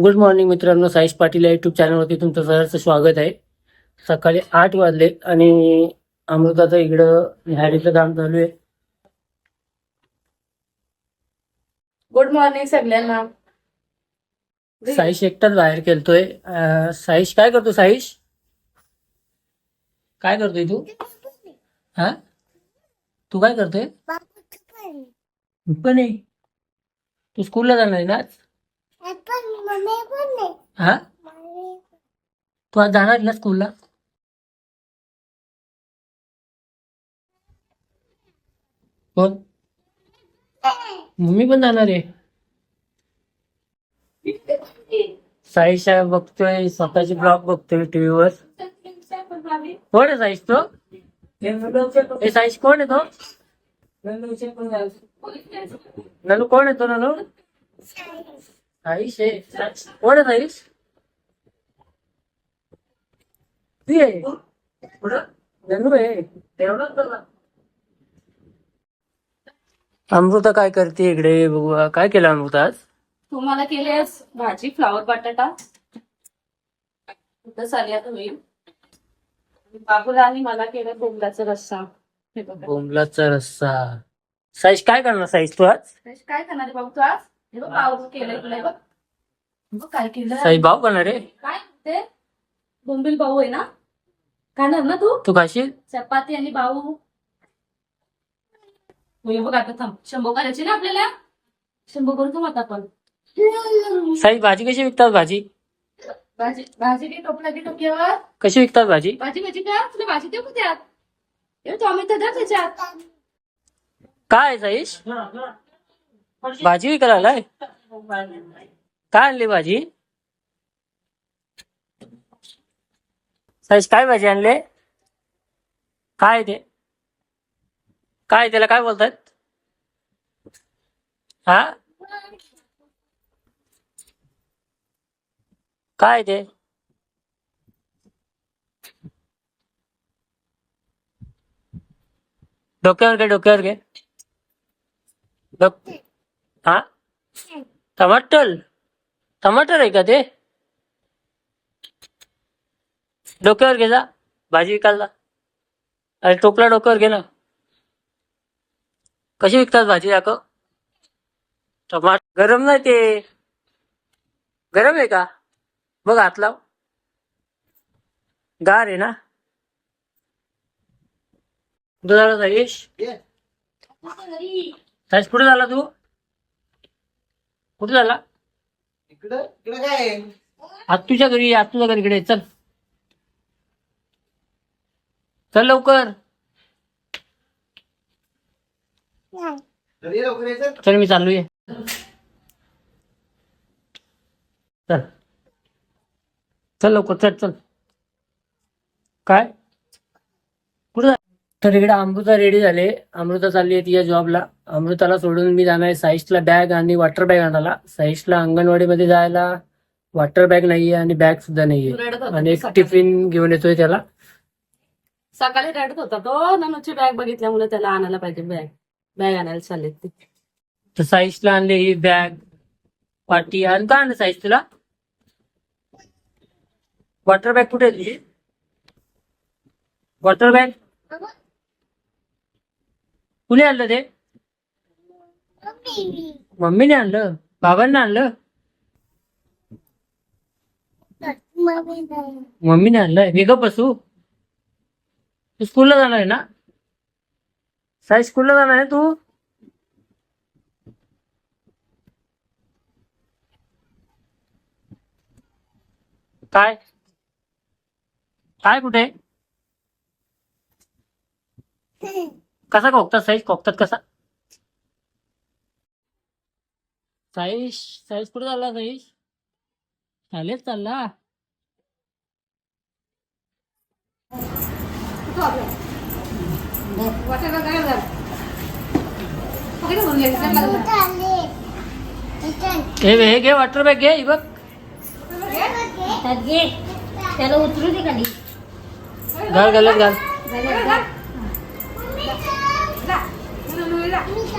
Good morning मित्रांनो. साईश पाटील या YouTube चॅनलवरती तुमचं सहर्ष स्वागत आहे. सकाळी आठ वाजले आणि अमृताचं इकडं हॅरीचं काम चालू आहे. गुड मॉर्निंग सगळ्यांना. साईश एकटाच बाहेर खेळतोय. अं, साईश काय करतो साईश? काय करतोय तू? हा? तू काय करतोय? पण. आहे. तू स्कूलला जाणार आहे ना आज? हा? तू आज जाणार ना स्कूलला कोण? मम्मी पण जाणार आहे. साहेब बघतोय स्वतःचे ब्लॉग बघतोय टीव्हीवर कोण आहे साईश तो? ए साईश कोण आहे तो? नलू कोण आहे तो नलू? साईश आहे कोण साईश ती आहे नलू आहे अमृता काय करते इकडे? बघू काय केलं अमृता आज? तुम्हाला केले भाजी फ्लावर बटाटा. बाबूला आणि मला केलं बोंबलाचा रस्सा. हे बघा. बोंबलाचा रस्सा. साईश काय करणार साईश तू आज? काय करणार आहे बाबू तू आज? हे बघ पाव केलंय तुला हे बघ. हे बघ काय केलं करणार आहे काय? ते बोंबील भाऊ आहे ना? खाणार ना तू? तू खाशील? चपाती आणि भाऊ. हे बघ आता थांब. शंभू करायची ना आपल्याला? शंभू करू थांब आता आपण. साईश भाजी कशी विकतात भाजी? भाजी भाजी घे टोपला घे टोक्यावर कशी विकतात भाजी? भाजी भाजी का? तुला भाजी देऊ का त्यात? येऊ टोमॅटो द्या त्याच्यात. काय आहे साईश? भाजी? विकायला आलाय काय आणली भाजी? साईश काय भाजी आणले? काय ते? काय त्याला काय बोलतात? हा? काय ते? डोक्यावर घे डोक्यावर घे. हा? टमाटर. टमाटर आहे का ते? डोक्यावर घे जा. भाजी विकायला. अरे टोपला डोक्यावर घे ना. कशी विकतात भाजी दाखव टमाटर गरम नाही ते. गरम आहे का? बघ हात लाव. गार आहे ना? कुठं झाला साईश साईश कुठे झाला तू? कुठे झाला? इकडं इकडं काय? आहे? आत्तूच्या घरी ये, आत्तूच्या घरी इकडे चल. चल लवकर. घरी ये लवकर यायचं चल. मी चालू आहे चल. चल लवकर चल चल. काय? तर इकडे अमृता रेडी झाले. अमृता चालली आहे तिच्या जॉबला अमृताला सोडून मी जाणार आहे साईशला बॅग आणि वॉटर बॅग आणायला. साईशला अंगणवाडीमध्ये जायला वॉटर बॅग नाहीये आणि बॅग सुद्धा नाहीये. रडत होता आणि तो एक सकाळी. टिफिन घेऊन येतोय त्याला. सकाळी रडत होता तो. ननूची बॅग बघितल्यामुळे त्याला आणायला पाहिजे बॅग बॅग आणायला चालले ते. तर साईशला आणले ही बॅग पाटी आणि काय आणलं साईश तुला? वॉटर बॅग कुठे तुझी? वॉटर बॅग कुणी आणलं ते? मम्मीने आणलं. बाबांनी आणलं? मम्मीने आणलंय. मी गप बसू. तू स्कूलला जाणार आहे ना? साई स्कूलला जाणार आहे तू? काय? काय कुठे? कसा खोकतात साईज खोकतात कसा साईश साईज कुठे चालला साईश शाळेत चालला हे घे वॉटर बॅग घे बघ त्याला उतरू दे खाली घाल घालत घाल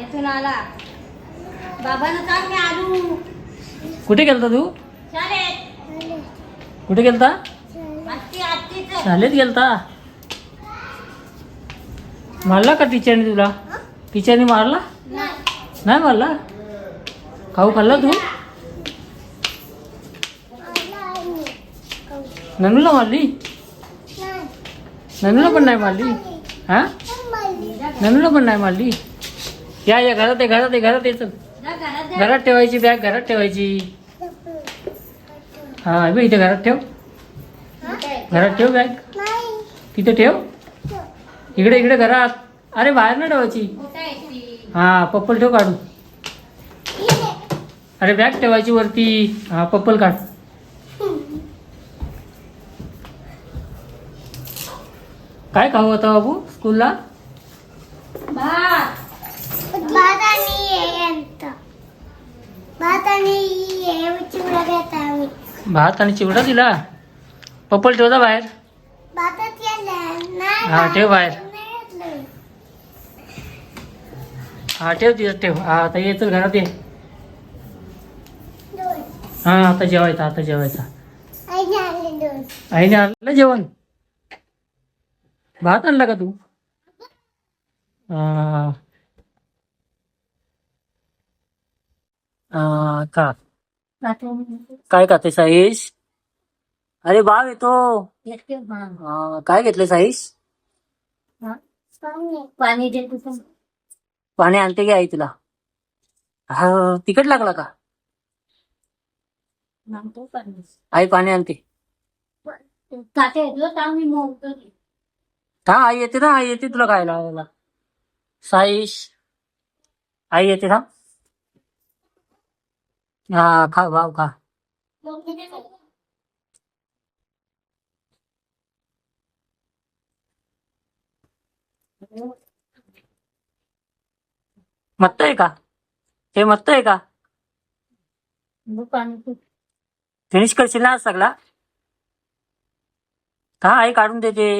शाळेतून आला. बाबानं सांग मी आलू. कुठे गेलता तू? शाळेत. कुठे गेलता? आत्ती आत्तीच. शाळेत गेलता? मारला का टीचरने तुला? टीचरने मारला? नाही. मारला? खाऊ खाल्ला तू? ननूला मारली? ननूला पण नाही मारली? हा? ननूला पण नाही मारली? या या घरात आहे घरात आहे घरात जा घरात ठेवायची बॅग घरात ठेवायची. हा बे इथे घरात ठेव. घरात ठेव बॅग तिथे ठेव. इकडे इकडे घरात. अरे बाहेर नाही ठेवायची? हा पप्पल ठेव काढू अरे बॅग ठेवायची वरती. हा पप्पल काढ. काय खाऊ होता बाबू? स्कूलला भात भात आणि हे आणतं. भात आणि हे चिवडा घेता आम्ही. भात आणि चिवडा दिला? पप्पल ठेवता बाहेर. हा ठेव बाहेर. हा ठेव तिथं ठेव. हा आता ये चल घरात ये. हा आता जेवायचा आता जेवायचा. आईने आणले जेवण? भात आणला का तू? आ, का? काय खाते साईश? अरे बाव येतो. काय घेतलं साईश. पाणी दे तुझं. पाणी आणते की आई तुला? हा तिकट लागला का? पाणी. आई पाणी आणते. येतो मोडतो हा आई येते ना आई येते तुला खायला. साईश आई येते ना हा खा भाव खा मत्त आहे का हे मत्त आहे का फिनिश करशील ना सगळा हा आई काढून देते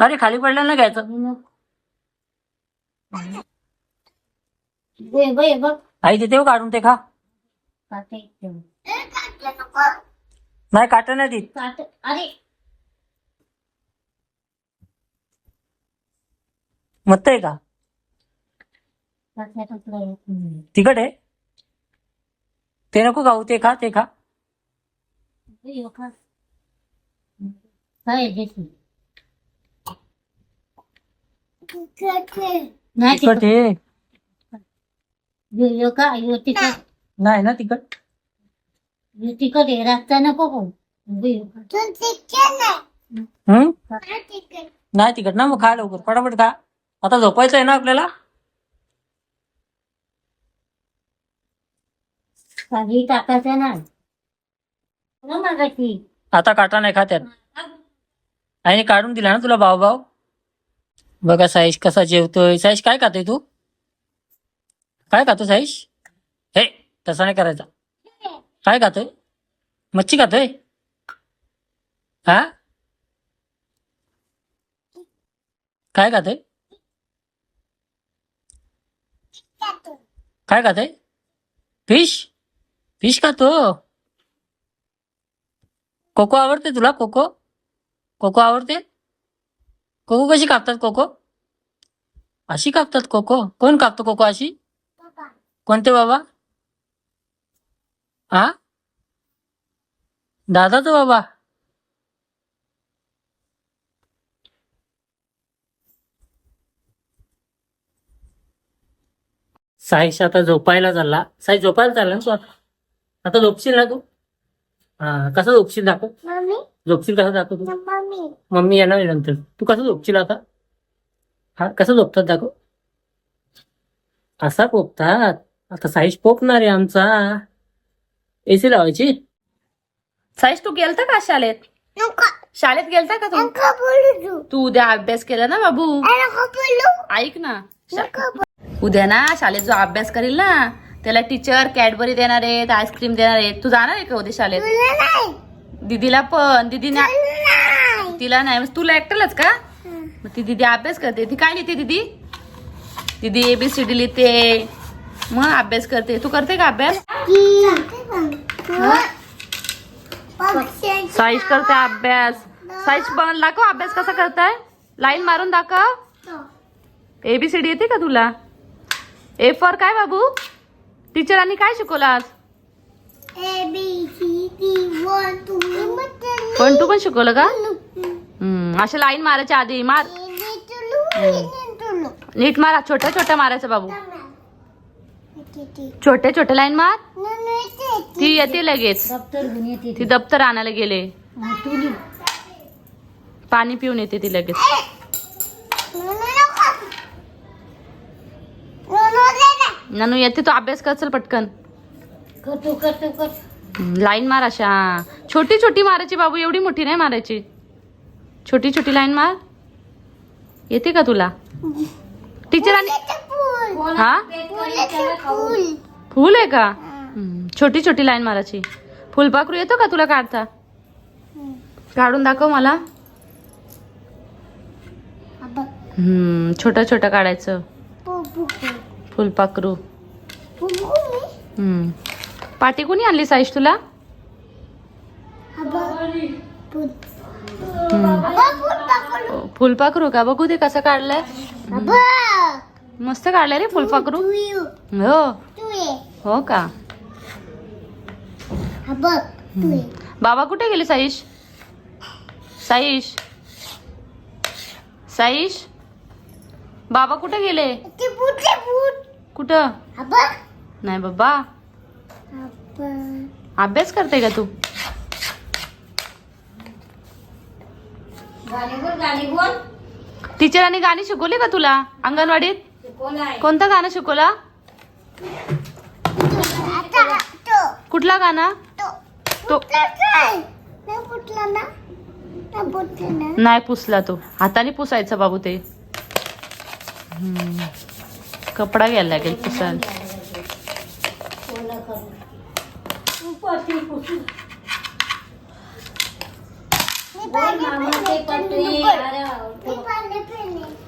अरे खाली पडलेलं ना घ्यायचं आई देते हो काढून ते खा. नाही काट नाही देत. अरे. मत्त आहे का. तिखट आहे? ते नको खाऊ ते खा ते खा बे, यो खा. काय दे तू. तिखट आहे. नाही तिखट आहे. यो का यो तिखट नाही ना तिखट. यो तिखट आहे रास्ता नको नाही. हम्म तिखट. नाही तिखट ना मग खा लवकर. पटापट खा. आता झोपायचं आहे ना आपल्याला? काही टाकायचं नाही. आता काटा नाही खा त्यात आईने काढून दिला ना तुला भाव भाव बघा साईश कसा जेवतोय. साईश काय खातोय तू? काय खातो साईश? हे तसा नाही करायचा. काय खातोय? मच्छी खातोय? हा? काय खातोय? काय खातोय? फिश? फिश खातो. कोको आवडते तुला? कोको? कोको आवडते? कोको कशी कापतात कोको? अशी कापतात कोको? कोण कापतो कोको अशी. कोणते बाबा? हा दादाचं बाबा. साईश आता झोपायला चालला. साई झोपायला चालला ना तू आता आता झोपशील ना तू? हा कसं झोपशील दाखव. मम्मी? झोपशील कसं दाखव तू. मम्मी. मम्मी येणार आहे नंतर. तू कसं झोपशील आता? हा कसं झोपतात दाखव. असा पोपतात. आता साईज पोपणार आहे आमचा. एसी लावायची? साईश तू गेलता का शाळेत? शाळेत गेलता का तू? तू. उद्या अभ्यास केला ना बाबू? बोलू. ऐक ना. शा-. उद्या ना शाळेत जो अभ्यास करेल ना त्याला टीचर कॅडबरी देणार आहेत आईस्क्रीम देणार आहेत. तू जाणार आहे का उद्या शाळेत? दीदीला पण. दीदी तिला नाही. तुला एकट्यालाच का? मग ती दीदी अभ्यास करते. ती काय लिहिते दीदी? दीदी एबीसीडी लिहिते. मग अभ्यास करते. तू करते का अभ्यास? साईश करते अभ्यास. साईश पण दाखव अभ्यास कसा करताय. लाईन मारून दाखव. एबीसीडी येते का तुला? ए फॉर काय बाबू? टीचरांनी काय शिकवलं आज? पण तू पण शिकवलं का? हम्म, अशा लाईन मारायच्या आधी मार. नीट मारा छोट्या छोट्या मारायचं बाबू. छोट्या छोट्या लाईन मार. ती येते लगेच. ती दप्तर आणायला गेले. पाणी पिऊन येते ती लगेच. ननू येते तो अभ्यास कर चल पटकन. करतो करतो लाईन मार अशा. छोटी छोटी मारायची बाबू एवढी मोठी नाही मारायची. छोटी छोटी लाईन मार. येते का तुला? टीचरांनी हा? फुल. आहे का? हम्म, छोटी छोटी लाईन मारायची. फुलपाखरू येतो का तुला काढता? काढून दाखव मला. हम्म छोटं छोटं काढायचं. फुलपाखरू हम्म. पाटी कोणी आणली साईश तुला? हम्म. फुलपाखरू का? बघू दे कसं काढलंय. मस्त काढलंय रे फुलपाखरू हो. हो का? बाबा कुठे गेले साईश? साईश? साईश? बाबा कुठे गेले? कुठं? नाही बाबा. अभ्यास करते का तू? टीचरांनी गाणी शिकवली का तुला? अंगणवाडीत? कोणतं गाणं शिकवला? कुठला गाणं? तो. नाही पुसला तो. हाताने पुसायचा बाबू ते. कपडा घ्यायला लागेल पुसायला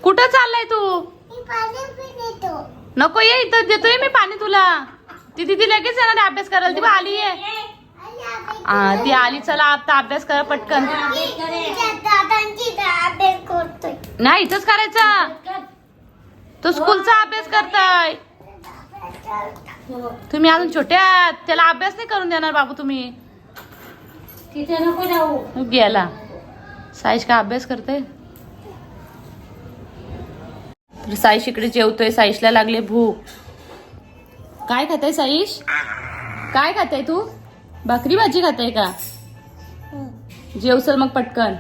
कुठं चाललाय तू? नको ये इथं देतोय मी पाणी तुला. ती तिथे लगेच येणार अभ्यास करायला. ती आली आहे हा, ती आली चला आता अभ्यास कर पटकन. दादांची अभ्यास करतोय. नाही इथंच करायचा. तो स्कूलचा अभ्यास करताय. तुम्ही अजून छोटे आहात. त्याला अभ्यास नाही करून देणार बाबू तुम्ही. तिथे नको जाऊ. गेला. साईश का अभ्यास करते? तर साईश इकडे जेवतोय. साईशला लागले भूक. काय खाताय साईश? काय खाताय तू? भाकरी भाजी खाताय का? जेवसल मग पटकन.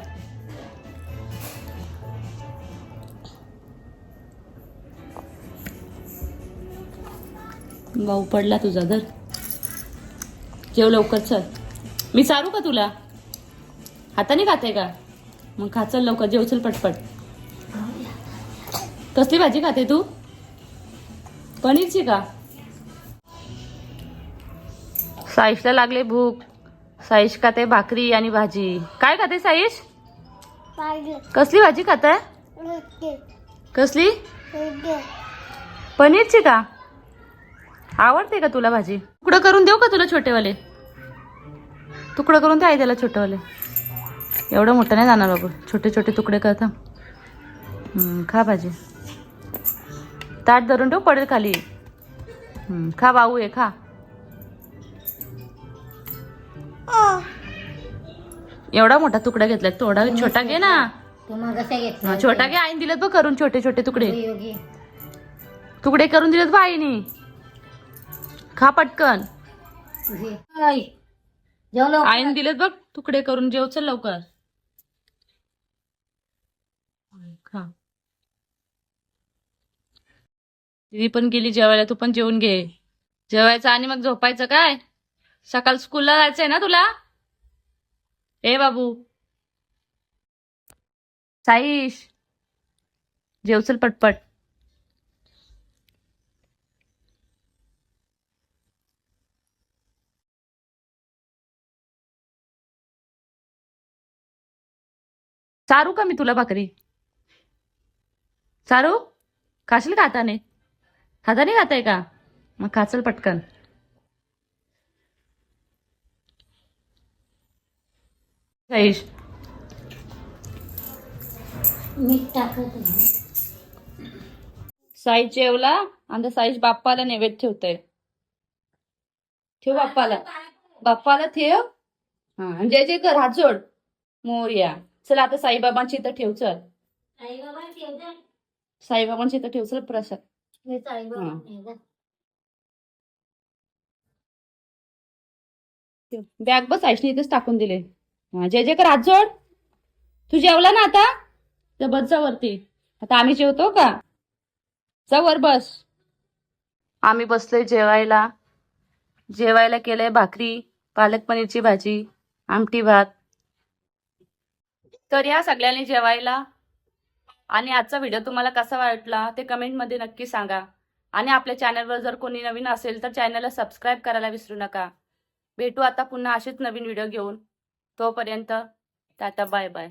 भाऊ पडला तुझा घर जेव लवकर चल. मी चारू का तुला? हाताने खाते का? मग खा चल लवकर जेव चल पटपट. कसली भाजी खाते तू? पनीरची का? साईशला लागले भूक. साईश खाते भाकरी आणि भाजी. काय खाते साईश? कसली भाजी खाताय? कसली? पनीरची का? आवडते का तुला भाजी? तुकडं करून देऊ का तुला छोटेवाले? तुकडं करून दे आई त्याला छोटेवाले. एवढं मोठं नाही जाणार बाबू. छोटे छोटे तुकडे करता हम्म, खा भाजी. ताट धरून ठेव पडेल खाली. हम्म, खा भाऊ आहे खा. एवढा मोठा तुकडा घेतलाय थोडा छोटा घे ना. छोटा घे आईने दिलेत बघ करून छोटे छोटे तुकडे. तुकडे करून दिलेत बघ आईने. खा पटकन. जेवलो आईने दिलेत बघ तुकडे करून जेव चल लवकर. खा. दिदी पण गेली जेवायला तू पण जेवून घे. जेवायचं आणि मग झोपायचं काय? सकाळ स्कूलला जायचंय ना तुला? ए बाबू. साईश. जेवचल पटपट. चारू का मी तुला भाकरी? चारू खाशील का हाताने? हाताने खाताय का? मग खाचल पटकन. साईश. मीठ टाकत आहे. साईज जेवला आणि साईज बाप्पाला नैवेद्य ठेवतोय. ठेव बाप्पाला. बाप्पाला ठेव. हा जय जय कर हात जोड. मोर्या. चल आता साईबाबांची इथं ठेव चल. साईबाबांची इथं ठेव चल प्रसाद. बॅग बस आईशने इथेच टाकून दिले. जय जय कर जोड. तू जेवला ना आता? तर बस जा वरती. आता आम्ही जेवतो का? जा वर बस. आम्ही बसलोय जेवायला. जेवायला केलंय भाकरी पालक पनीरची भाजी आमटी भात. तर या सगळ्यांनी जेवायला. आणि आजचा व्हिडिओ तुम्हाला कसा वाटला ते कमेंटमध्ये नक्की सांगा. आणि आपल्या चॅनलवर जर कोणी नवीन असेल तर चॅनलला सबस्क्राईब करायला विसरू नका. भेटू आता पुन्हा असेच नवीन व्हिडिओ घेऊन. तोपर्यंत टाटा बाय बाय